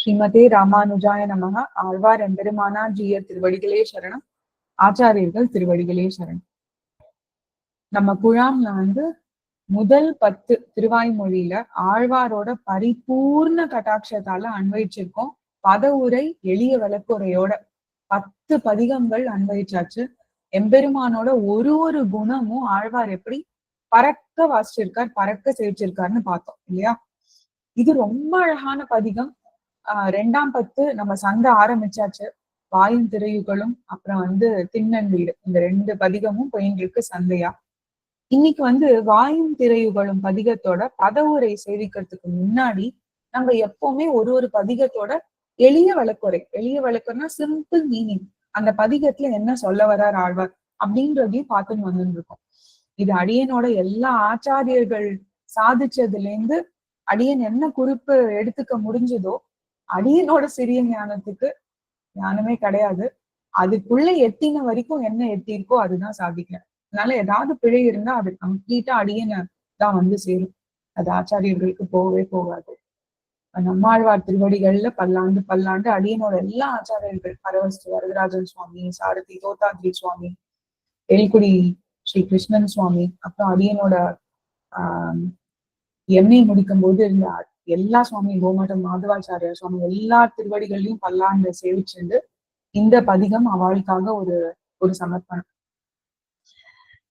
ஸ்ரீமதே ராமானுஜாய நமக ஆழ்வார் எம்பெருமானார் ஜீயர் திருவடிகளே சரணம். ஆச்சாரியர்கள் திருவடிகளே சரணம். நம்ம குழாம்ல வந்து முதல் பத்து திருவாய்மொழியில ஆழ்வாரோட பரிபூர்ண கட்டாட்சத்தால அன்வயிச்சிருக்கோம். பதவுரை எளிய விளக்குரையோட பத்து பதிகங்கள் அன்வயிச்சாச்சு. எம்பெருமானோட ஒரு ஒரு குணமும் ஆழ்வார் எப்படி பறக்க வாசிச்சிருக்கார் பறக்க சேவிச்சிருக்காருன்னு பார்த்தோம் இல்லையா? இது ரொம்ப அழகான பதிகம். ரெண்டாம் பத்து நம்ம சந்தை ஆரம்பிச்சாச்சு. வாயும் திரையுகளும் அப்புறம் வந்து திண்ணன் வீடு. இந்த ரெண்டு பதிகமும் போயிருக்கு சந்தையா இன்னைக்கு வந்து வாயும் திரையுகளும் பதிகத்தோட பதவுரை சேவிக்கிறதுக்கு முன்னாடி நம்ம எப்பவுமே ஒரு ஒரு பதிகத்தோட எளிய வழக்குறை எளிய வழக்குறைனா சிம்பிள் மீனிங் அந்த பதிகத்துல என்ன சொல்ல வரார் ஆழ்வார் அப்படின்றதையும் பார்த்துன்னு வந்துருக்கோம். இருக்கோம் இது அடியனோட எல்லா ஆச்சாரியர்கள் சாதிச்சதுல இருந்து அடியன் என்ன குறிப்பு எடுத்துக்க முடிஞ்சதோ அடியனோட சிறிய ஞானத்துக்கு ஞானமே கிடையாது. அதுக்குள்ள எட்டின வரைக்கும் என்ன எட்டிருக்கோ அதுதான் சாதிக்கிறேன். அதனால ஏதாவது பிழை இருந்தா அது கம்ப்ளீட்டா அடியனை தான் வந்து சேரும். அது ஆச்சாரியர்களுக்கு போகவே போகாது. நம்மாழ்வார் திருவடிகள்ல பல்லாண்டு பல்லாண்டு அடியனோட எல்லா ஆச்சாரியர்கள் பரவஸ்து வரதராஜன் சுவாமி சாரதி தோத்தாத்ரி சுவாமி எல்குடி ஸ்ரீ கிருஷ்ணன் சுவாமி அப்புறம் அடியனோட ஆஹ் எம்ஏ முடிக்கும் போது இருந்த எல்லா சுவாமி கோமட்டம் மாதவாச்சாரியா சுவாமி எல்லா திருவடிகளையும் பல்லாண்டு சேவிச்சிருந்து இந்த பதிகம் அவளுக்காக ஒரு ஒரு சமர்ப்பணம்.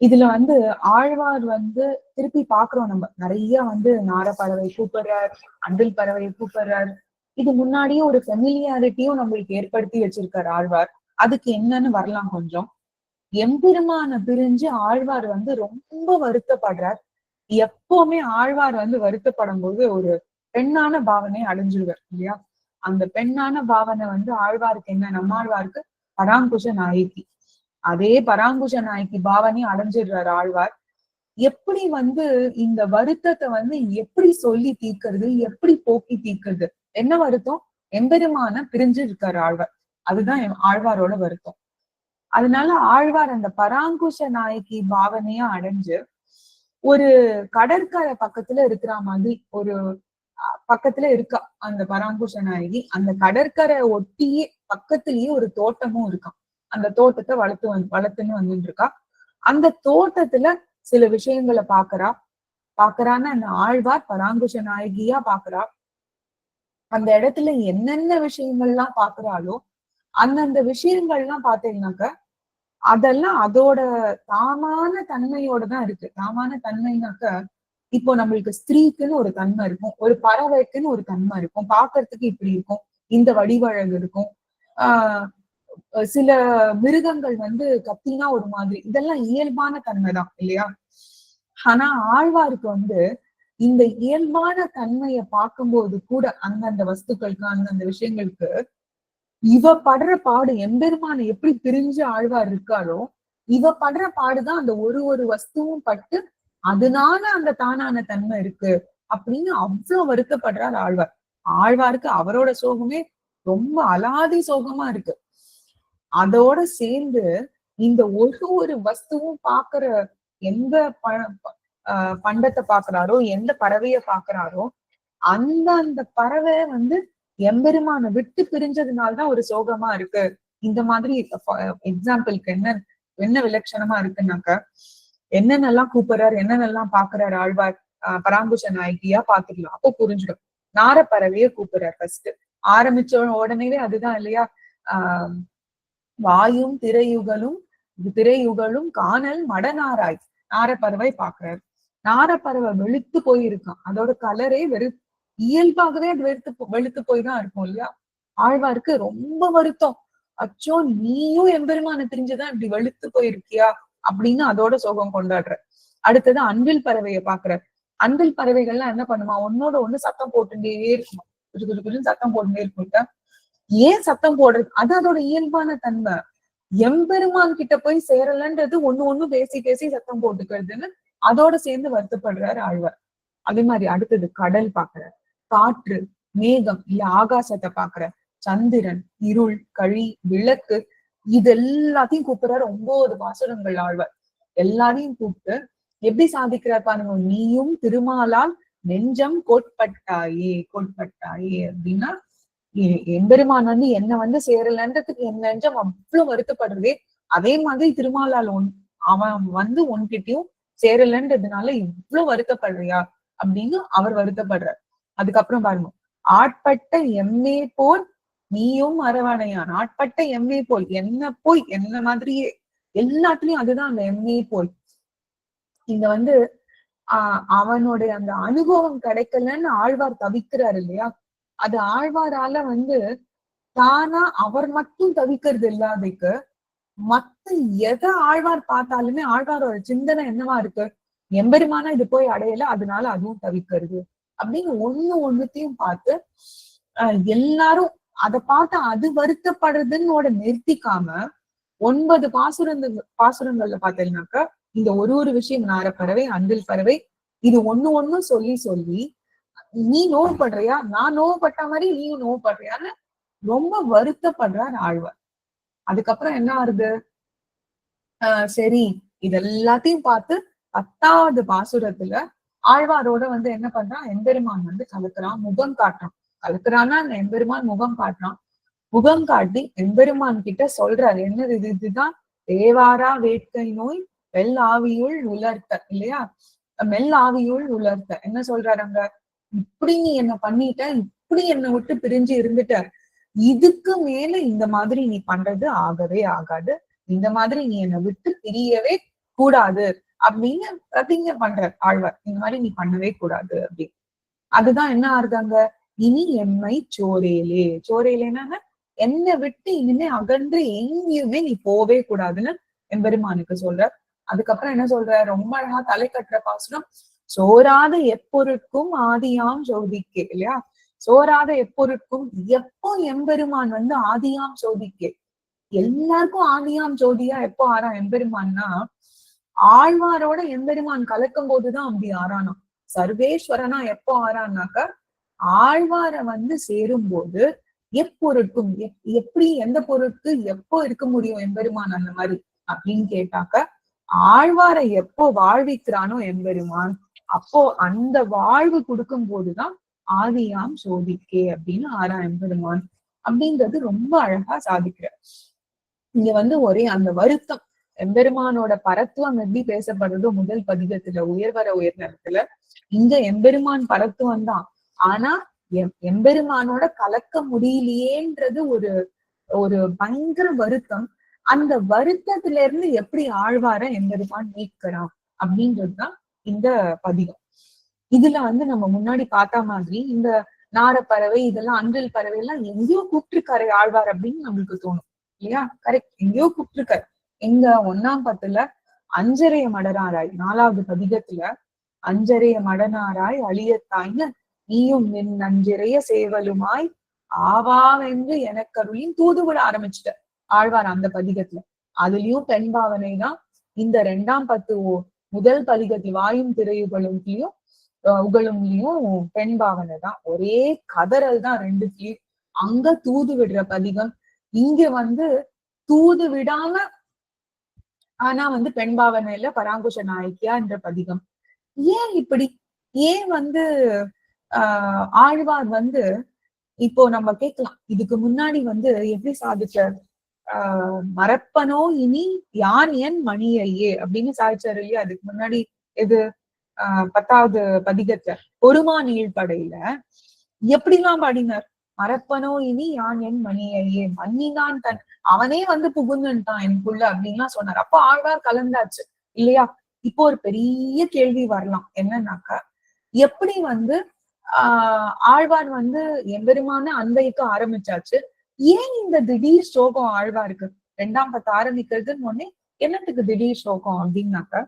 இதுல வந்து ஆழ்வார் வந்து திருப்பி பாக்குறோம் நம்ம. நிறைய வந்து நாரப்பறவை கூப்பிடுறார் அண்டில் பறவை கூப்பிடுறார். இது முன்னாடியே ஒரு ஃபெமிலியாரிட்டியும் நம்மளுக்கு ஏற்படுத்தி வச்சிருக்காரு ஆழ்வார். அதுக்கு என்னன்னு வரலாம் கொஞ்சம். எம்பெருமான பிரிஞ்சு ஆழ்வார் வந்து ரொம்ப வருத்தப்படுறார். எப்பவுமே ஆழ்வார் வந்து வருத்தப்படும் போது ஒரு பெண்ணான பாவனை அடைஞ்சிருவர் இல்லையா? அந்த பெண்ணான பாவனை வந்து ஆழ்வாருக்கு என்ன? நம்மாழ்வாருக்கு பராங்குஷ நாயகி. அதே பராங்குஷ நாயகி பாவனை அடைஞ்சிடுறாரு ஆழ்வார். எப்படி வந்து இந்த வருத்தத்தை வந்து எப்படி சொல்லி தீர்க்கிறது? எப்படி போக்கி தீர்க்கிறது? என்ன வருத்தம்? எம்பெருமான பிரிஞ்சு இருக்காரு ஆழ்வார். அதுதான் ஆழ்வாரோட வருத்தம். அதனால ஆழ்வார் அந்த பராங்குஷ நாயகி பாவனையா அடைஞ்சு ஒரு கடற்கரை பக்கத்துல இருக்கிற மாதிரி ஒரு பக்கத்துல இருக்கா. அந்த பராங்குஷ நாயகி. அந்த கடற்கரை ஒட்டியே பக்கத்திலேயே ஒரு தோட்டமும் இருக்கான் அந்த தோட்டத்தை வளர்த்து வந்து வளர்த்துன்னு வந்துட்டு இருக்கா அந்த தோட்டத்துல சில விஷயங்களை பாக்குறா. பாக்குறான்னு அந்த ஆழ்வார் பராங்குஷ நாயகியா பாக்குறா. அந்த இடத்துல என்னென்ன விஷயங்கள்லாம் பாக்குறாளோ அந்தந்த விஷயங்கள்லாம் பாத்தீங்கன்னாக்க அதெல்லாம் அதோட தாமான தன்மையோட தான் இருக்கு. தாமான தன்மைனாக்க இப்போ நம்மளுக்கு ஸ்திரீக்குன்னு ஒரு தன்மை இருக்கும். ஒரு பறவைக்குன்னு ஒரு தன்மை இருக்கும். பாக்குறதுக்கு இப்படி இருக்கும். இந்த வடிவழகு இருக்கும். ஆஹ் சில மிருகங்கள் வந்து கத்தினா ஒரு மாதிரி. இதெல்லாம் இயல்பான தன்மை தான் இல்லையா? ஆனா ஆழ்வாருக்கு வந்து இந்த இயல்பான தன்மையை பார்க்கும்போது கூட அந்தந்த வஸ்துக்களுக்கு அந்தந்த விஷயங்களுக்கு இவ படுற பாடு எம்பெருமான எப்படி பிரிஞ்சு ஆழ்வார் இருக்காரோ இவ படுற பாடுதான் அந்த ஒரு ஒரு வஸ்துவும் பட்டு அதனால அந்த தானான தன்மை இருக்கு அப்படின்னு அவ்வளவு வருத்தப்படுறார் ஆழ்வார். ஆழ்வாருக்கு அவரோட சோகமே ரொம்ப அலாதி சோகமா இருக்கு. அதோட சேர்ந்து இந்த ஒரு ஒரு வஸ்துவும் பாக்குற எந்த பண்டத்தை பாக்குறாரோ எந்த பறவைய பாக்குறாரோ அந்த அந்த பறவை வந்து எம்பெருமான விட்டு பிரிஞ்சதுனால்தான் ஒரு சோகமா இருக்கு. இந்த மாதிரி எக்ஸாம்பிளுக்கு என்ன என்ன விலட்சணமா இருக்குன்னாக்க என்னென்னலாம் கூப்பிடுறாரு என்னென்னலாம் பாக்குறாரு ஆழ்வார் பராங்குஷ நாயகியா பாத்துக்கலாம். அப்போ புரிஞ்சிடும். நாரப்பறவைய கூப்பிடுறாரு ஃபர்ஸ்ட் ஆரம்பிச்ச உடனேவே அதுதான் இல்லையா? ஆஹ் வாயும் திரையுகளும் திரையுகளும் காணல் மடநாராய். நாரப்பறவை பாக்குறாரு. நாரப்பறவை வெளுத்து போயிருக்கான். அதோட கலரே வெறு இயல்பாகவே அது வெறுத்து வெளுத்து போய் தான் இருக்கும் இல்லையா? ஆழ்வாருக்கு ரொம்ப வருத்தம். அச்சோ நீயும் எம்பெருமான தெரிஞ்சுதான் இப்படி வெளுத்து போயிருக்கியா? அப்படின்னு அதோட சோகம் கொண்டாடுற. அடுத்தது அன்பில் பறவையை பாக்குற அன்பில் பறவைகள்லாம் என்ன பண்ணுமா? ஒன்னோட ஒண்ணு சத்தம் போட்டுட்டே இருக்குமா. குஜு குஜு குஜுன்னு சத்தம் போட்டுட்டே இருக்கும் ஏன் சத்தம் போடுறது? அது அதோட இயல்பான தன்மை. எம்பெருமான் கிட்ட போய் சேரலன்றது ஒண்ணு ஒண்ணு பேசி பேசி சத்தம் போட்டுக்கிறதுன்னு அதோட சேர்ந்து வருத்தப்படுறாரு ஆழ்வார். அதே மாதிரி அடுத்தது கடல் பாக்குற காற்று மேகம் இல்ல ஆகாசத்தை பாக்குற சந்திரன் இருள் கழி விளக்கு இது எல்லாத்தையும் கூப்பிடுறாரு. ஒன்பது பாசுரங்கள் ஆழ்வார். எல்லாரையும் கூப்பிட்டு எப்படி சாதிக்கிறார் பாருங்க நீயும் திருமாலால் நெஞ்சம் கோட்பட்டாயே கோட்பட்டாயே அப்படின்னா எம்பெருமான் வந்து என்ன வந்து சேரலன்றதுக்கு என் நெஞ்சம் அவ்வளவு வருத்தப்படுறதே அதே மாதிரி திருமாலால் ஒன் அவன் வந்து உன்கிட்டயும் சேரலன்றதுனால இவ்வளவு வருத்தப்படுறியா? அப்படின்னு அவர் வருத்தப்படுறார். அதுக்கப்புறம் பாருங்க ஆட்பட்ட எம்மே போர் நீயும் அரவணையான் ஆட்பட்ட எம்ஏ போல். என்ன போய் என்ன மாதிரியே. எல்லாத்துலயும் அதுதான் அந்த எம்ஏ போல். இங்க வந்து ஆஹ் அவனுடைய அந்த அனுபவம் கிடைக்கலன்னு ஆழ்வார் தவிக்கிறாரு இல்லையா? அது ஆழ்வாரால வந்து தானா அவர் மட்டும் தவிக்கிறது இல்லாதைக்கு மத்த எதை ஆழ்வார் பார்த்தாலுமே ஆழ்வாரோட சிந்தனை என்னவா இருக்கு? எம்பெருமானா இது போய் அடையல அதனால அதுவும் தவிக்கிறது. அப்படின்னு ஒண்ணு ஒண்ணுத்தையும் பார்த்து எல்லாரும் அதை பார்த்து அது வருத்தப்படுறதுன்னு நிறுத்திக்காம ஒன்பது பாசுரங்கள் பாசுரங்கள்ல பார்த்தீங்கன்னாக்கா இந்த ஒரு ஒரு விஷயம் நாரப்பறவை அன்பில் பறவை இது ஒண்ணு ஒண்ணு சொல்லி சொல்லி நீ நோவுப்படுறியா நான் நோவப்பட்ட மாதிரி நீயும் நோவப்படுறியான்னு ரொம்ப வருத்தப்படுறார் ஆழ்வார். அதுக்கப்புறம் என்ன ஆறுது? ஆஹ் சரி இதெல்லாத்தையும் பார்த்து பத்தாவது பாசுரத்துல ஆழ்வாரோட வந்து என்ன பண்றான்? எம்பெருமான் வந்து கலக்குறான் முகம் காட்டுறான். கலக்குறான்னா அந்த எம்பெருமான் முகம் காட்டுறான். முகம் காட்டி எம்பெருமான் கிட்ட சொல்றாரு. என்னது இது? இதுதான் தேவாரா வேட்கை நோய்? மெல் ஆவியுள் உலர்த்த இல்லையா? மெல் ஆவியுள் உலர்த்த. என்ன சொல்றாரு அங்க? இப்படி நீ என்ன பண்ணிட்ட இப்படி என்னை விட்டு பிரிஞ்சு இருந்துட்ட. இதுக்கு மேல இந்த மாதிரி நீ பண்றது ஆகவே ஆகாது. இந்த மாதிரி நீ என்னை விட்டு பிரியவே கூடாது. அப்படின்னு பிரதிங்க பண்ற ஆழ்வார். இந்த மாதிரி நீ பண்ணவே கூடாது அப்படின்னு. அதுதான் என்ன ஆறுதாங்க இனி எம்மை சோரேலே. சோரேலேனா என்னை விட்டு இனிமே அகன்று எங்கேயுமே நீ போவே கூடாதுன்னு எம்பெருமானுக்கு சொல்ற. அதுக்கப்புறம் என்ன சொல்ற? ரொம்ப அழகா தலை கட்டுற பாசுரம். சோராத எப்பொருட்கும் ஆதியாம் சோதிக்கே இல்லையா? சோராத எப்பொருட்கும் எப்போ எம்பெருமான் வந்து ஆதியாம் சோதிக்கே? எல்லாருக்கும் ஆதியாம் ஜோதியா எப்போ ஆறா எம்பெருமான்னா ஆழ்வாரோட எம்பெருமான் கலக்கும் போதுதான் அப்படி ஆறானா சர்வேஸ்வரனா எப்போ ஆறான்னாக்க ஆழ்வாரை வந்து சேரும் போது எப்பொருட்கும் எப்- எப்படி எந்த பொருட்கு எப்போ இருக்க முடியும் எம்பெருமான் அந்த மாதிரி அப்படின்னு கேட்டாக்க ஆழ்வாரை எப்போ வாழ்விக்கிறானோ எம்பெருமான் அப்போ அந்த வாழ்வு கொடுக்கும் போதுதான் ஆதியாம் சோதிக்கே அப்படின்னு ஆறா எம்பெருமான் அப்படின்றது ரொம்ப அழகா சாதிக்கிறார். இங்க வந்து ஒரே அந்த வருத்தம் எம்பெருமானோட பரத்துவம் எப்படி பேசப்படுறதோ முதல் பதிகத்துல உயர்வர உயர்நரத்துல இங்க எம்பெருமான் பரத்துவம் தான் ஆனா எம்பெருமானோட கலக்க முடியலையேன்றது ஒரு ஒரு பயங்கர வருத்தம். அந்த வருத்தத்துல இருந்து எப்படி ஆழ்வார எம்பெருமான் மீட்கிறான் அப்படின்றதுதான் இந்த பதிகம். இதுல வந்து நம்ம முன்னாடி பார்த்த மாதிரி இந்த நாரப்பறவை இதெல்லாம் அன்றில் பறவை எல்லாம் எங்கேயோ கூப்பிட்டுருக்காரு ஆழ்வார் அப்படின்னு நம்மளுக்கு தோணும். இல்லையா? கரெக்ட் எங்கேயோ கூப்பிட்டுருக்காரு. எங்க ஒன்னாம் பத்துல அஞ்சரைய மடனாராய் நாலாவது பதிகத்துல அஞ்சரைய மடனாராய் அழியத்தாய்ன்னு நீயும் நின் நன்கிறைய சேவலுமாய் ஆவாவென்று எனக்கருளின் தூதுவிட ஆரம்பிச்சுட்ட. ஆழ்வார் அந்த பதிகத்துல. அதுலயும் பெண் பாவனை தான் இந்த ரெண்டாம் பத்து முதல் பதிகத்தில் வாயும் திரையுகளும் உகளும்லயும் பெண் பாவனை தான். ஒரே கதறல் தான் ரெண்டுத்துலயும் அங்க தூது விடுற பதிகம். இங்க வந்து தூது விடாம ஆனா வந்து பெண் பாவனையில பராங்குஷ நாயக்கியா என்ற பதிகம். ஏன் இப்படி? ஏன் வந்து ஆஹ் ஆழ்வார் வந்து இப்போ நம்ம கேட்கலாம். இதுக்கு முன்னாடி வந்து எப்படி சாதிச்சார்? ஆஹ் மறப்பனோ இனி யான் என் மணியையே? அப்படின்னு சாதிச்சாரு இல்லையா? அதுக்கு முன்னாடி இது ஆஹ் பத்தாவது பதிகத்தை பொறுமா நீழ்படையில எப்படிலாம் பாடினார்? மறப்பனோ இனி யான் என் மணியையே? மன்னிதான் தன் அவனே வந்து புகுந்துட்டான் எனக்குள்ள அப்படின்லாம் சொன்னார். அப்போ ஆழ்வார் கலந்தாச்சு இல்லையா? இப்போ ஒரு பெரிய கேள்வி வரலாம். என்னன்னாக்கா எப்படி வந்து ஆஹ் ஆழ்வார் வந்து எம்பெருமான அன்பைக்கு ஆரம்பிச்சாச்சு. ஏன் இந்த திடீர் சோகம் ஆழ்வாருக்கு? ரெண்டாம் பத்து ஆரம்பிக்கிறதுன்னு ஒன்னே என்னத்துக்கு திடீர் சோகம் அப்படின்னாக்கா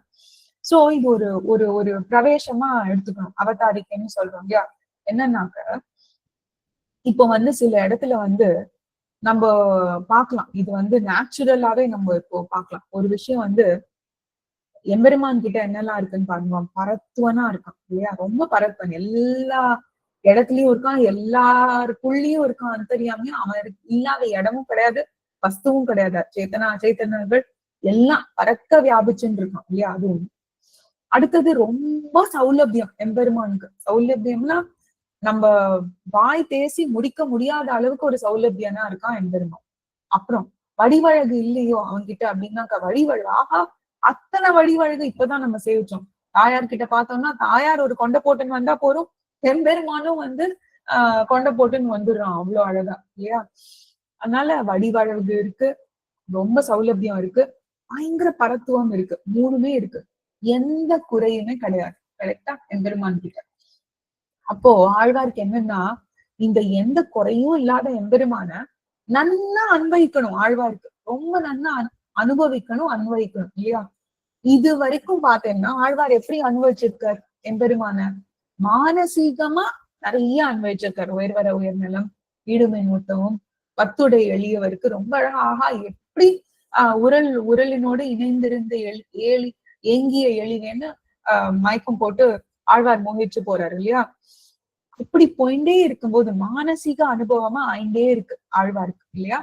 சோ இது ஒரு ஒரு ஒரு பிரவேசமா எடுத்துக்கணும். அவதாரிக்கைன்னு சொல்றோம் இல்லையா? என்னன்னாக்க இப்போ வந்து சில இடத்துல வந்து நம்ம பார்க்கலாம். இது வந்து நேச்சுரலாவே நம்ம இப்போ பார்க்கலாம். ஒரு விஷயம் வந்து எம்பெருமான் கிட்ட என்னெல்லாம் இருக்குன்னு பாருங்க. பரத்துவனா இருக்கான். இல்லையா? ரொம்ப பரத்துவன். எல்லா இடத்துலயும் இருக்கான். எல்லாருக்குள்ளயும் இருக்கான். அந்தரியாமையும் அவன் இல்லாத இடமும் கிடையாது. வஸ்துவும் கிடையாது. சேத்தனா அச்சேத்தனர்கள் எல்லாம் பறக்க வியாபிச்சுன்னு இருக்கான் இல்லையா? அது ஒண்ணு. அடுத்தது ரொம்ப சௌலபியம் எம்பெருமானுக்கு. சௌலபியம்னா நம்ம வாய் பேசி முடிக்க முடியாத அளவுக்கு ஒரு சௌலபியனா இருக்கான் எம்பெருமான். அப்புறம் வடிவழகு இல்லையோ அவன்கிட்ட அப்படின்னாக்கா வடிவழகு. அத்தனை வடிவழகு இப்பதான் நம்ம சேவிச்சோம். தாயார் கிட்ட பார்த்தோம்னா தாயார் ஒரு கொண்டை போட்டுன்னு வந்தா போதும். எம்பெருமானும் வந்து ஆஹ் கொண்டை போட்டுன்னு வந்துடுறான் அவ்வளவு அழகா இல்லையா? அதனால வடிவழகு இருக்கு ரொம்ப சௌலபியம் இருக்கு பயங்கர பரத்துவம் இருக்கு மூணுமே இருக்கு. எந்த குறையுமே கிடையாது கரெக்டா எம்பெருமான் கிட்ட. அப்போ ஆழ்வாருக்கு என்னன்னா இந்த எந்த குறையும் இல்லாத எம்பெருமான நன்னா அனுபவிக்கணும் ஆழ்வாருக்கு. ரொம்ப நன்னா அனுபவிக்கணும் அனுபவிக்கணும் இல்லையா? இது வரைக்கும் பார்த்தேன்னா ஆழ்வார் எப்படி அனுபவிச்சிருக்கார் எம்பெருமான? மானசீகமா நிறைய அனுபவிச்சிருக்கார். உயர்வர உயர்நலம் ஈடுமை மூத்தமும் பத்துடை எளியவருக்கு ரொம்ப அழகா எப்படி ஆஹ் உரல் உரலினோடு இணைந்திருந்த எள் ஏழி ஏங்கிய எழினேன்னு ஆஹ் மயக்கம் போட்டு ஆழ்வார் மோகிச்சு போறாரு இல்லையா? இப்படி போயிட்டே இருக்கும்போது மானசீக அனுபவமா ஆயிண்டே இருக்கு ஆழ்வாருக்கு இல்லையா?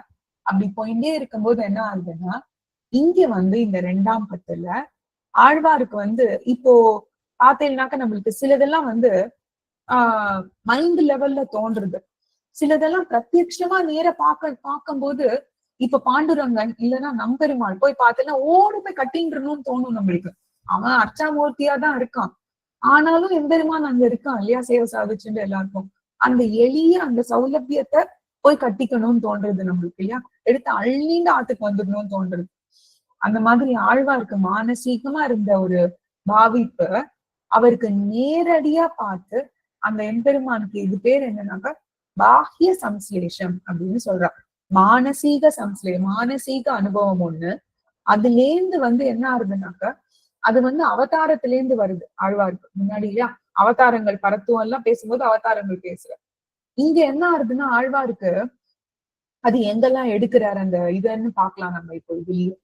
அப்படி போயிட்டே இருக்கும்போது என்ன ஆகுதுன்னா இங்க வந்து இந்த ரெண்டாம் பத்துல ஆழ்வாருக்கு வந்து இப்போ பார்த்தீங்கன்னாக்க நம்மளுக்கு சிலதெல்லாம் வந்து ஆஹ் மைண்ட் லெவல்ல தோன்றுறது சிலதெல்லாம் பிரத்யட்சமா நேர பார்க்க பார்க்கும்போது இப்ப பாண்டுரங்கன் இல்லைன்னா நம்பெருமாள் போய் பார்த்தேன்னா ஓடி போய் கட்டின்றணும்னு தோணும் நம்மளுக்கு. அவன் அர்ச்சாமூர்த்தியா தான் இருக்கான். ஆனாலும் எம்பெருமான் அங்க இருக்கான் இல்லையா? சேவை சாதிச்சுட்டு எல்லாருக்கும். அந்த எளிய அந்த சௌலபியத்தை போய் கட்டிக்கணும்னு தோன்றது நம்மளுக்கு இல்லையா? எடுத்து அள்ளிண்டு ஆத்துக்கு வந்துடணும்னு தோன்றது. அந்த மாதிரி ஆழ்வாருக்கு மானசீகமா இருந்த ஒரு பாவிப்பு அவருக்கு நேரடியா பார்த்து அந்த எம்பெருமானுக்கு இது பேர் என்னன்னாக்கா பாஹ்ய சம்ஸ்லேஷம் அப்படின்னு சொல்றா. மானசீக சம்ஸ்லே மானசீக அனுபவம் ஒண்ணு. அதுலேருந்து வந்து என்ன ஆகுதுன்னாக்கா அது வந்து அவதாரத்திலேருந்து வருது ஆழ்வாருக்கு. முன்னாடி இல்லையா? அவதாரங்கள் பரத்துவம் எல்லாம் பேசும்போது அவதாரங்கள் பேசுற. இங்க என்ன ஆகுதுன்னா ஆழ்வாருக்கு அது எங்கெல்லாம் எடுக்கிறாரு அந்த இதுன்னு பார்க்கலாம் நம்ம இப்போ இதுலயும்.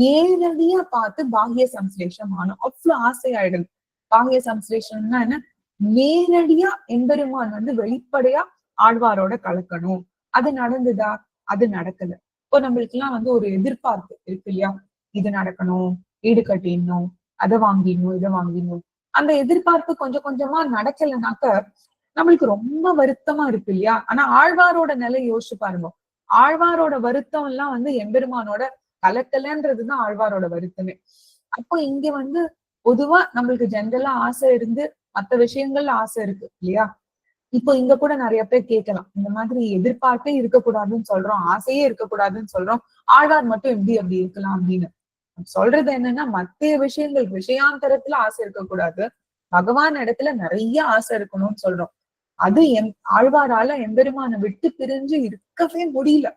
நேரடியா பார்த்து பாகிய சம்ஸ்லேஷம் ஆனும் அவ்வளவு ஆசையாயிடுது பாகிய சம்ஸ்லேஷம்னா என்ன? நேரடியா எம்பெருமான் வந்து வெளிப்படையா ஆழ்வாரோட கலக்கணும். அது நடந்ததா? அது நடக்கல. இப்போ நம்மளுக்கு எல்லாம் வந்து ஒரு எதிர்பார்ப்பு இருக்கு இல்லையா? இது நடக்கணும் வீடு கட்டிடணும் அதை வாங்கிடணும் இதை வாங்கிடணும். அந்த எதிர்பார்ப்பு கொஞ்சம் கொஞ்சமா நடக்கலைனாக்க நம்மளுக்கு ரொம்ப வருத்தமா இருக்கு இல்லையா? ஆனா ஆழ்வாரோட நிலை யோசிச்சு பாருங்க. ஆழ்வாரோட வருத்தம் எல்லாம் வந்து எம்பெருமானோட கலக்கலன்றதுதான் ஆழ்வாரோட வருத்தமே. அப்போ இங்க வந்து பொதுவா நம்மளுக்கு ஜென்ரலா ஆசை இருந்து மத்த விஷயங்கள்ல ஆசை இருக்கு இல்லையா? இப்போ இங்க கூட நிறைய பேர் கேட்கலாம். இந்த மாதிரி எதிர்பார்ப்பே இருக்கக்கூடாதுன்னு சொல்றோம் ஆசையே இருக்கக்கூடாதுன்னு சொல்றோம். ஆழ்வார் மட்டும் எப்படி அப்படி இருக்கலாம் அப்படின்னு. சொல்றது என்னன்னா மத்திய விஷயங்கள் விஷயாந்தரத்துல ஆசை இருக்கக்கூடாது. பகவான் இடத்துல நிறைய ஆசை இருக்கணும்னு சொல்றோம். அது எம் ஆழ்வாரால எம்பெருமான விட்டு பிரிஞ்சு இருக்கவே முடியல.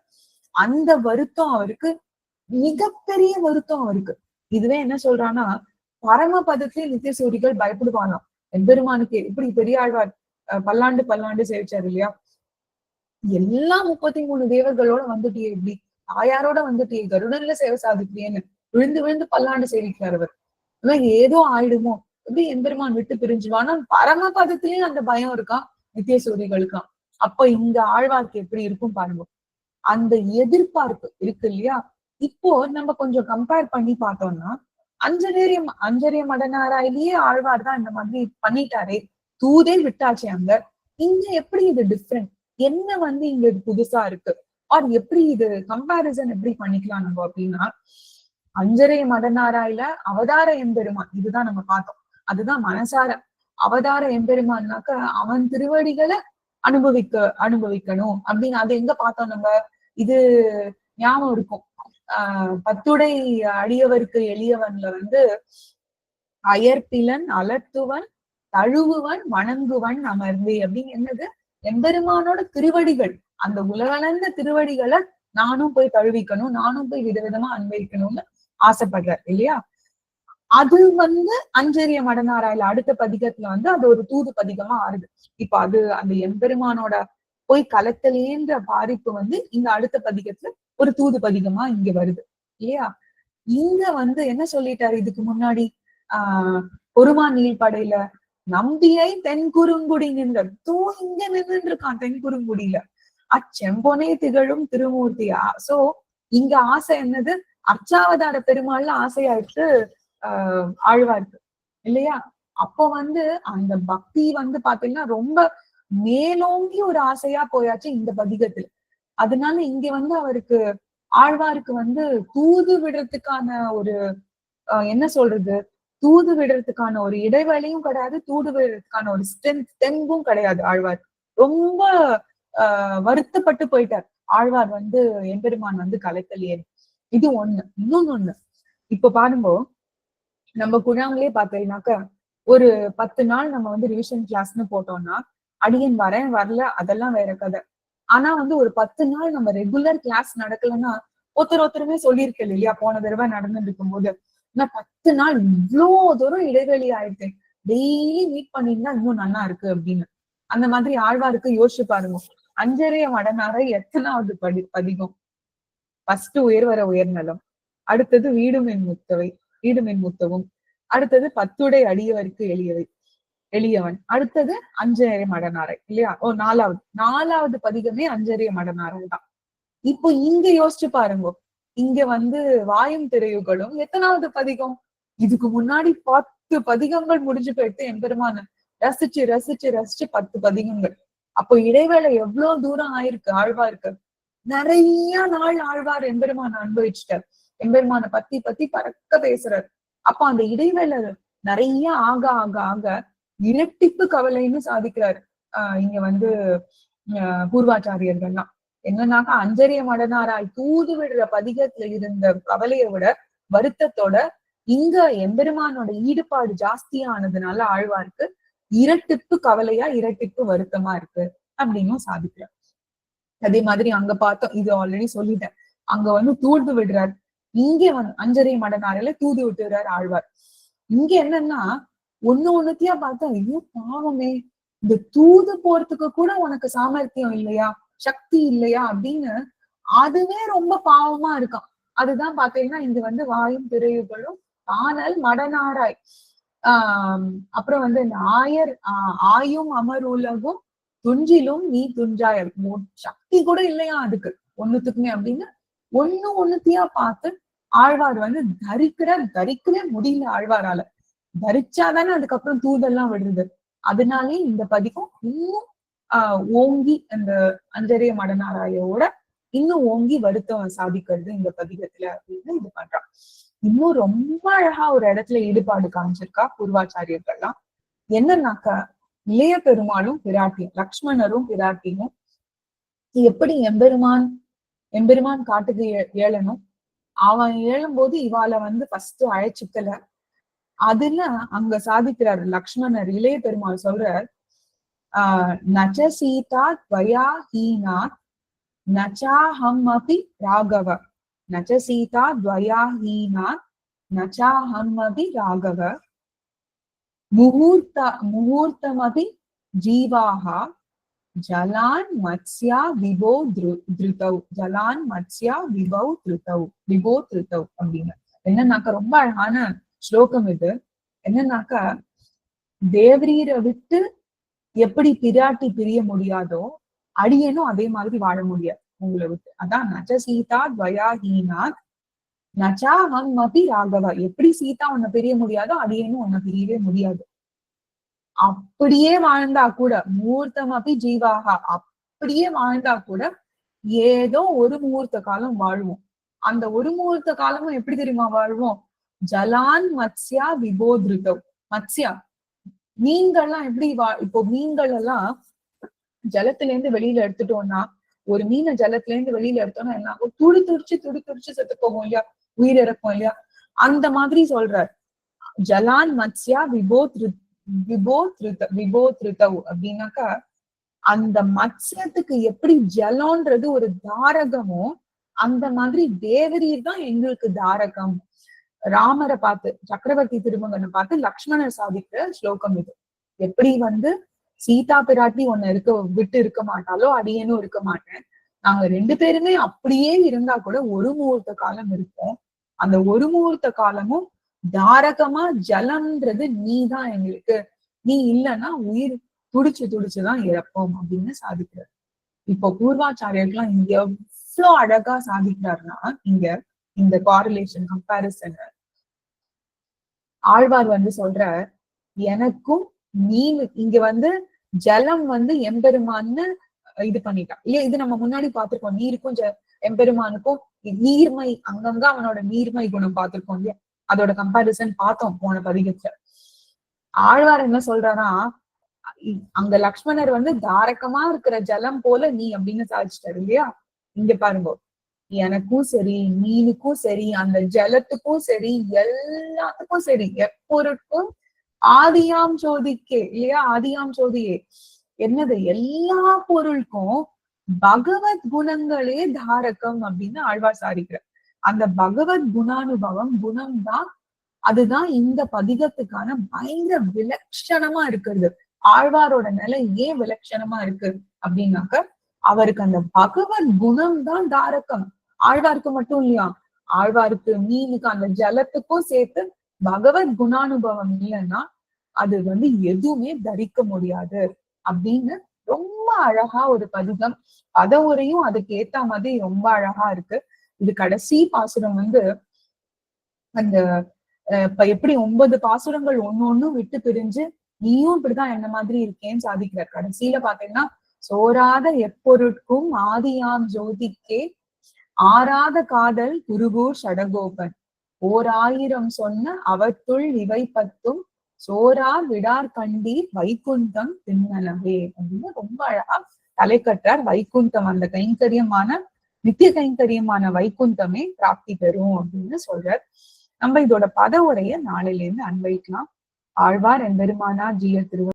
அந்த வருத்தம் அவருக்கு மிகப்பெரிய வருத்தம் அவருக்கு. இதுவே என்ன சொல்றான்னா பரமபதத்திலே நித்திய சூரிகள் பயப்படுவானாம். எம்பெருமானுக்கு இப்படி பெரிய ஆழ்வார் அஹ் பல்லாண்டு பல்லாண்டு சேவிச்சாரு இல்லையா? எல்லா முப்பத்தி மூணு தேவர்களோட வந்துட்டியே இப்படி. ஆயாரோட வந்துட்டியே கருடன்ல சேவை சாதிக்கிறியேன்னு விழுந்து விழுந்து பல்லாண்டு சேவிக்கிறார் அவர். ஏதோ ஆயிடுமோ? எப்படி எம்பெருமான் விட்டு பிரிஞ்சுவான்? பரமபதத்திலயும் அந்த பயம் இருக்கா? நித்திய சூரிகளுக்கான் அப்ப இந்த ஆழ்வார்க்கு எப்படி இருக்கும் பாருங்க. அந்த எதிர்பார்ப்பு இருக்கு இல்லையா? இப்போ நம்ம கொஞ்சம் கம்பேர் பண்ணி பார்த்தோம்னா அஞ்சரேரிய அஞ்சரிய மடனாராயிலேயே ஆழ்வார் தான் இந்த மாதிரி பண்ணிட்டாரே. தூதே விட்டாச்சு அங்க. இங்க எப்படி இது டிஃப்ரெண்ட் என்ன வந்து இங்க இது புதுசா இருக்கு? ஆர் எப்படி இது கம்பேரிசன் எப்படி பண்ணிக்கலாம் நம்ம அப்படின்னா அஞ்சரை மடனாராயில அவதார எம்பெருமான் இதுதான் நம்ம பார்த்தோம். அதுதான் மனசார. அவதார எம்பெருமான்னாக்க அவன் திருவடிகளை அனுபவிக்க அனுபவிக்கணும் அப்படின்னு. அது எங்க பார்த்தோம் நம்ம? இது ஞாபகம் இருக்கும். ஆஹ் பத்துடை அடியவருக்கு எளியவன்ல வந்து அயர்பிலன் அலர்த்துவன் தழுவுவன் வணங்குவன் அமர்ந்து அப்படின்னு என்னது? எம்பெருமானோட திருவடிகள். அந்த உலகளந்த திருவடிகளை நானும் போய் தழுவிக்கணும் நானும் போய் விதவிதமா அனுபவிக்கணும்னு ஆசைப்படுறார் இல்லையா? அது வந்து அஞ்சரிய மடனாராயில அடுத்த பதிகத்துல வந்து அது ஒரு தூது பதிகமா ஆறுது. இப்ப அது அந்த எம்பெருமானோட போய் களத்திலேன்ற பாதிப்பு வந்து இந்த அடுத்த பதிகத்துல ஒரு தூது பதிகமா இங்க வருது. இல்லையா? இங்க வந்து என்ன சொல்லிட்டாரு இதுக்கு முன்னாடி? ஆஹ் பொறுமா நீள் படையில நம்பியை தென்குறுங்குடி நின்ற தூ இங்க நின்று இருக்கான் தென்குறுங்குடியில அச்செம்பொனே திகழும் திருமூர்த்தியா சோ இங்க ஆசை என்னது? அர்ச்சாவதார பெருமாள்ல ஆசையாயிட்டு ஆஹ் ஆழ்வார்க்கு. இல்லையா? அப்போ வந்து அந்த பக்தி வந்து பாத்தீங்கன்னா ரொம்ப மேலோங்கி ஒரு ஆசையா போயாச்சு இந்த பதிகத்துல. அதனால இங்க வந்து அவருக்கு ஆழ்வாருக்கு வந்து தூது விடுறதுக்கான ஒரு அஹ், என்ன சொல்றது? தூது விடுறதுக்கான ஒரு இடைவெளியும் கிடையாது தூது விடுறதுக்கான ஒரு ஸ்ட்ரென்த் தெம்பும் கிடையாது ஆழ்வார். ரொம்ப ஆஹ் வருத்தப்பட்டு போயிட்டார். ஆழ்வார் வந்து எம்பெருமான் வந்து கலைத்தலியே இது ஒண்ணு. இன்னொன்னு ஒண்ணு. இப்ப பாருங்கோ நம்ம குழாங்களே பாத்தீங்கன்னாக்க ஒரு பத்து நாள் நம்ம வந்து ரிவிஷன் கிளாஸ்னு போட்டோம்னா அடியன் வரேன் வரல அதெல்லாம் வேற கதை. ஆனா வந்து ஒரு பத்து நாள் நம்ம ரெகுலர் கிளாஸ் நடக்கலன்னா ஒருத்தர் ஒருத்தருமே சொல்லியிருக்கேன் இல்லையா? போன தடவை நடந்துட்டு இருக்கும்போது நான் பத்து நாள் இவ்வளோ தூரம் இடைவெளி ஆயிடுச்சு. டெய்லி மீட் பண்ணிருந்தா இன்னும் நல்லா இருக்கு அப்படின்னு. அந்த மாதிரி ஆழ்வாருக்கு யோசிச்சு பாருங்க. அஞ்சரைய மடனார எத்தனாவது படி பதிகம். ஃபர்ஸ்ட் உயர்வர உயர்நலம் அடுத்தது வீடுமென் முத்தவை வீடுமென் முத்தவும். அடுத்தது பத்துடை அடியவருக்கு எளியவை. எளியவன். அடுத்தது அஞ்சரை மடனாரை இல்லையா? ஓ நாலாவது நாலாவது பதிகமே அஞ்சரைய மடனாரை தான் இப்போ இங்க யோசிச்சு பாருங்க. இங்க வந்து வாயும் திரையுகளும் எத்தனாவது பதிகம்? இதுக்கு முன்னாடி பத்து பதிகங்கள் முடிஞ்சு போயிட்டு எம்பெருமான ரசிச்சு ரசிச்சு ரசிச்சு பத்து பதிகங்கள். அப்போ இடைவேளை எவ்வளவு தூரம் ஆயிருக்கு ஆழ்வாருக்கு நிறைய நாள் ஆழ்வார் எம்பெருமான அனுபவிச்சுட்டார். எம்பெருமான பத்தி பத்தி பறக்க பேசுறாரு. அப்ப அந்த இடைவேளை நிறைய ஆக ஆக ஆக இரட்டிப்பு கவலைன்னு சாதிக்கிறாரு. ஆஹ் இங்க வந்து ஆஹ் பூர்வாச்சாரியர்கள்லாம். என்னன்னாக்கா அஞ்சரிய மடனாராய் தூது விடுற பதிகத்துல இருந்த கவலையை விட வருத்தத்தோட இங்க எம்பெருமானோட ஈடுபாடு ஜாஸ்தியானதுனால ஆழ்வாருக்கு இரட்டிப்பு கவலையா இரட்டிப்பு வருத்தமா இருக்கு அப்படின்னும் சாதிக்கிறார். அதே மாதிரி அங்க பார்த்தோம் இது ஆல்ரெடி சொல்லிட்டேன். அங்க வந்து தூது விடுறார். இங்க வந்து அஞ்சரை மடனாரில தூது விட்டுறார் ஆழ்வார். இங்க என்னன்னா ஒண்ணு ஒண்ணுத்தியா பார்த்தா ஐயோ பாவமே. இந்த தூது போறதுக்கு கூட உனக்கு சாமர்த்தியம் இல்லையா? சக்தி இல்லையா? அப்படின்னு அதுவே ரொம்ப பாவமா இருக்கான் அதுதான் பாத்தீங்கன்னா இங்க வந்து வாயும் திரையுகளும் ஆனல் மடனாராய் ஆஹ் அப்புறம் வந்து இந்த ஆயர் ஆஹ் ஆயும் அமர் உலகும் துஞ்சிலும் நீ துஞ்சாய். சக்தி கூட இல்லையா அதுக்கு? ஒண்ணுத்துக்குமே அப்படின்னு ஒண்ணு ஒண்ணுத்தையா பார்த்து ஆழ்வார் வந்து தரிக்கிற தரிக்கவே முடியல ஆழ்வாரால. தரிச்சாதானே அதுக்கப்புறம் தூதெல்லாம் விடுறது. அதனாலே இந்த பதிகம் இன்னும் ஆஹ் ஓங்கி அந்த அஞ்சரிய மடனாராயோட இன்னும் ஓங்கி வருத்தம் சாதிக்கிறது இந்த பதிகத்துல அப்படின்னு இது பண்றான் இன்னும் ரொம்ப அழகா ஒரு இடத்துல ஈடுபாடு காமிச்சிருக்கா பூர்வாச்சாரியர்கள்லாம் என்னன்னாக்க இளைய பெருமாளும் பிராட்டியும் லக்ஷ்மணரும் பிராட்டியும் எப்படி எம்பெருமான் எம்பெருமான் காட்டுக்கு ஏழனும் அவன் ஏழும்போது இவாளை வந்து ஃபர்ஸ்ட் அழைச்சிக்கல. அதுல அங்க சாதிக்கிறார் லக்ஷ்மணர் இளைய பெருமாள் சொல்றார் ஆஹ் நச்ச சீதா துவயா ஹீனா நச்சாஹம் அபி ராகவ. நச்ச சீதா துவயா ஹீனா நச்சாஹம் அபி ராகவ. முகூர்த்த முகூர்த்தமபி ஜீவாஹா. ஜலான் மத்ஸ்யா விபோ திரு- திருதௌ. ஜலான் மத்ஸ்யா விபௌ திருதௌ. விபோ திருதௌ அப்படின்னு. என்னன்னாக்க ரொம்ப அழகான ஸ்லோகம் இது. என்னன்னாக்கா தேவரீரை விட்டு எப்படி பிராட்டி பிரிய முடியாதோ அடியனும் அதே மாதிரி வாழ முடியாது உங்களை விட்டு. அதான் நச்ச சீதா துவயா ஹீனாத் நச்சா ஹம் அபி ராகவா. எப்படி சீதா உன்னை பிரிய முடியாதோ அடியனும் உன்னை பிரியவே முடியாது. அப்படியே வாழ்ந்தா கூட மூர்த்தம் அபி ஜீவாகா. அப்படியே வாழ்ந்தா கூட ஏதோ ஒரு முகூர்த்த காலம் வாழ்வோம். அந்த ஒரு முகூர்த்த காலமும் எப்படி தெரியுமா வாழ்வோம்? ஜலான் மத்ஸ்யா விபோதிருத்தவ் மத்ஸ்யா மீன்கள்லாம் எப்படி வா இப்போ மீன்கள் எல்லாம் ஜலத்துல இருந்து வெளியில எடுத்துட்டோம்னா ஒரு மீனை ஜலத்துல இருந்து வெளியில எடுத்தோம்னா என்ன ஆகும் துடி துடிச்சு துடி துடிச்சு செத்து போகும் இல்லையா? உயிர் இறக்கும் இல்லையா? அந்த மாதிரி சொல்றார். ஜலான் மத்ஸ்யா விபோத்ரு விபோத்ருத விபோத்ருதவ் அப்படின்னாக்கா அந்த மத்ஸ்யத்துக்கு எப்படி ஜலம்ன்றது ஒரு தாரகமோ அந்த மாதிரி தேவரீர் தான் எங்களுக்கு தாரகம். ராமரை பார்த்து சக்கரவர்த்தி திருமகனை பார்த்து லக்ஷ்மணர் சாதிக்கிற ஸ்லோகம் இது. எப்படி வந்து சீதா பிராட்டி ஒன்னு இருக்க விட்டு இருக்க மாட்டாலோ அடியனும் இருக்க மாட்டேன். நாங்க ரெண்டு பேருமே அப்படியே இருந்தா கூட ஒரு முகூர்த்த காலம் இருப்போம் அந்த ஒரு முகூர்த்த காலமும் தாரகமா ஜலம்ன்றது நீ தான் எங்களுக்கு. நீ இல்லைன்னா உயிர் துடிச்சு துடிச்சுதான் இறப்போம் அப்படின்னு சாதிக்கிறார். இப்போ பூர்வாச்சாரியர்கள்லாம் இங்க எவ்வளவு அழகா சாதிக்கிறாருன்னா இங்க இந்த காரிலேஷன் கம்பாரிசன் ஆழ்வார் வந்து சொல்ற எனக்கும் நீர் இங்க வந்து ஜலம் வந்து எம்பெருமான்னு இது பண்ணிட்டான். இல்லையா இது நம்ம முன்னாடி பார்த்திருக்கோம். நீருக்கும் ஜ எம்பெருமானுக்கும் நீர்மை அங்கங்க அவனோட நீர்மை குணம் பார்த்திருக்கோம் இல்லையா? அதோட கம்பாரிசன் பார்த்தோம் போன பதிகத்துல. ஆழ்வார் என்ன சொல்றாரா அங்க லக்ஷ்மணர் வந்து தாரகமா இருக்கிற ஜலம் போல நீ அப்படின்னு சாதிச்சிட்டாரு இல்லையா? இங்க பாருங்க. எனக்கும் சரி மீனுக்கும் சரி அந்த ஜலத்துக்கும் சரி எல்லாத்துக்கும் சரி. எப்பொருட்கும் ஆதியாம் ஜோதிக்கே இல்லையா? ஆதியாம் ஜோதியே. என்னது? எல்லா பொருளுக்கும் பகவத் குணங்களே தாரகம் அப்படின்னு ஆழ்வார் சாரிக்கிறார் அந்த பகவத் குணானுபவம் குணம் தான் அதுதான் இந்த பதிகத்துக்கான பயங்கர விலட்சணமா இருக்கிறது. ஆழ்வாரோட நிலை ஏன் விலட்சணமா இருக்கு? அப்படின்னாக்க அவருக்கு அந்த பகவத் குணம் தான் தாரகம். ஆழ்வாருக்கு மட்டும் இல்லையா? ஆழ்வாருக்கு மீனுக்கு அந்த ஜலத்துக்கும் சேர்த்து பகவத் குணானுபவம் இல்லைன்னா அது வந்து எதுவுமே தரிக்க முடியாது அப்படின்னு ரொம்ப அழகா ஒரு பதிகம். பதவுரையும் அதுக்கு ஏத்த மாதிரி ரொம்ப அழகா இருக்கு. இது கடைசி பாசுரம் வந்து அந்த அஹ், இப்ப எப்படி ஒன்பது பாசுரங்கள் ஒண்ணு ஒண்ணும் விட்டு பிரிஞ்சு நீயும் இப்படிதான் என்ன மாதிரி இருக்கேன்னு சாதிக்கிறார். கடைசியில பாத்தீங்கன்னா சோராத எப்பொருட்கும் ஆதியாம் ஜோதிக்கே. ஆறாத காதல் குருகூர் சடகோபன். ஓர் ஆயிரம் சொன்ன அவற்றுள் இவை பத்தும் சோரார் விடார் கண்டீர் வைகுந்தம் திண்ணலவே அப்படின்னு ரொம்ப அழகா தலை கற்றார் வைகுந்தம். அந்த கைங்கரியமான நித்திய கைங்கரியமான வைகுந்தமே பிராப்தி பெறும் அப்படின்னு சொல்றார். நம்ம இதோட பத நாளிலிருந்து நாளையில இருந்து அன்வைக்கலாம் ஆழ்வார் எம்பெருமானா ஜிய திருவ